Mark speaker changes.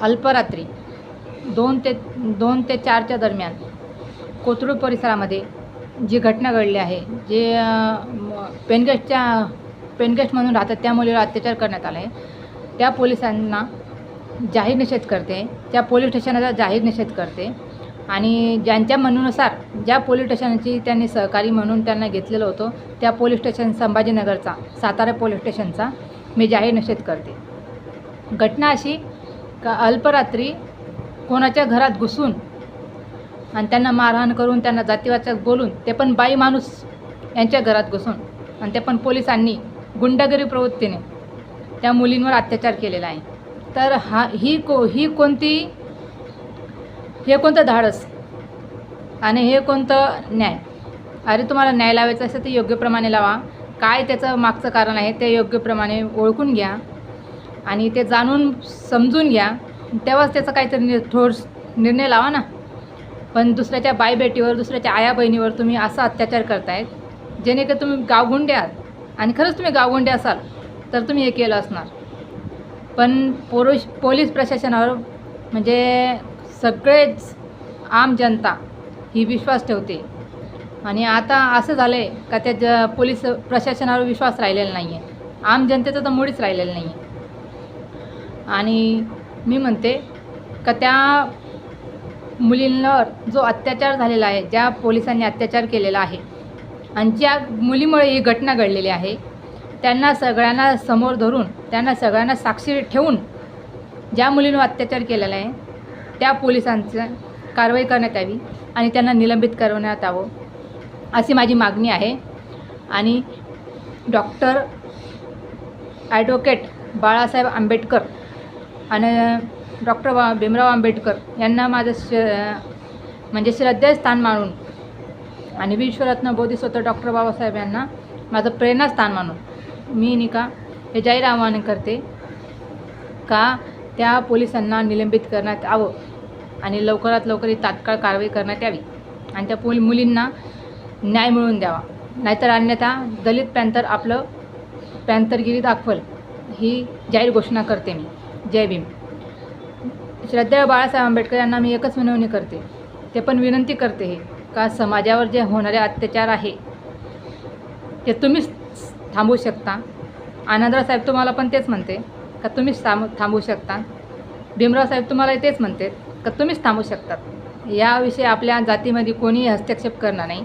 Speaker 1: अल्परात्री दोन ते दोन ते चारच्या दरम्यान कोथरूड परिसरामध्ये जी घटना घडली आहे जे पेनगेस्टच्या पेनगेस्ट म्हणून राहतात त्या मुलीवर अत्याचार करण्यात आला आहे त्या पोलिसांना जाहीर निषेध करते त्या पोलीस स्टेशनाचा जाहीर निषेध करते आणि ज्यांच्या म्हणण्यानुसार ज्या पोलीस स्टेशनची त्यांनी सहकारी म्हणून त्यांना घेतलेलं होतं त्या पोलीस स्टेशन संभाजीनगरचा सातारा पोलीस स्टेशनचा मी जाहीर निषेध करते. घटना अशी का अल्परात्री कोणाच्या घरात घुसून आणि त्यांना मारहाण करून त्यांना जातीवाचक बोलून ते पण बाई माणूस यांच्या घरात घुसून आणि ते पण पोलिसांनी गुंडगिरी प्रवृत्तीने त्या मुलींवर अत्याचार केलेला आहे. तर हा ही को ही कोणती हे कोणतं धाडस आणि हे कोणतं न्याय? अरे तुम्हाला न्याय लावायचं असेल तर योग्यप्रमाणे लावा. काय त्याचं मागचं कारण आहे ते योग्यप्रमाणे ओळखून घ्या. आणि ते जाणून समजून घ्या. तेव्हाच त्याचा काहीतरी नि ठोस निर्णय लावा ना. पण दुसऱ्याच्या बायबेटीवर दुसऱ्याच्या आया बहिणीवर तुम्ही असा अत्याचार करतायत जेणेकरून तुम्ही गावगुंडे आहात. आणि खरंच तुम्ही गावगुंडे असाल तर तुम्ही हे केलं असणार. पण पोरुष पोलीस प्रशासनावर म्हणजे सगळेच आम जनता ही विश्वास ठेवते. आणि आता असं झालं आहे का त्या ज पोलीस प्रशासनावर विश्वास राहिलेला नाही आहे आम जनतेचं तर मुळीच राहिलेला नाही आहे आणि मी म्हणते का त्या मुलींवर जो अत्याचार झालेला आहे ज्या पोलिसांनी अत्याचार केलेला आहे आणि ज्या मुलीमुळे ही घटना घडलेली आहे त्यांना सगळ्यांना समोर धरून त्यांना सगळ्यांना साक्षी ठेवून ज्या मुलींवर अत्याचार केलेला आहे त्या पोलिसांचं कारवाई करण्यात यावी आणि त्यांना निलंबित करण्यात यावं अशी माझी मागणी आहे. आणि डॉक्टर ॲडव्होकेट बाळासाहेब आंबेडकर आणि डॉक्टर वा भीमराव आंबेडकर यांना माझं श म्हणजे श्रद्धास्थान मानून आणि विश्वरत्न बोधिसत्व डॉक्टर बाबासाहेब यांना माझं प्रेरणास्थान मानून मी निका का हे जाहीर आवाहन करते का त्या पोलिसांना निलंबित करण्यात यावं आणि लवकरात लवकर ही तात्काळ कारवाई करण्यात यावी आणि त्या पोल मुलींना न्याय मिळवून द्यावा. नाहीतर अन्यथा दलित पॅन्थर आपलं पॅन्थरगिरी दाखवल ही जाहीर घोषणा करते मी. जय भीम. श्रद्धेय बाळासाहेब आंबेडकर यांना मी एकच विनवणी करते. ते पण विनंती करते हे का समाजावर जे होणारे अत्याचार आहे ते तुम्हीच थांबवू शकता. आनंदराव साहेब तुम्हाला पण तेच म्हणते का तुम्हीच थांब थांबवू शकता. भीमराव साहेब तुम्हाला तेच म्हणते का तुम्हीच थांबू शकतात याविषयी आपल्या जातीमध्ये कोणीही हस्तक्षेप करणार नाही.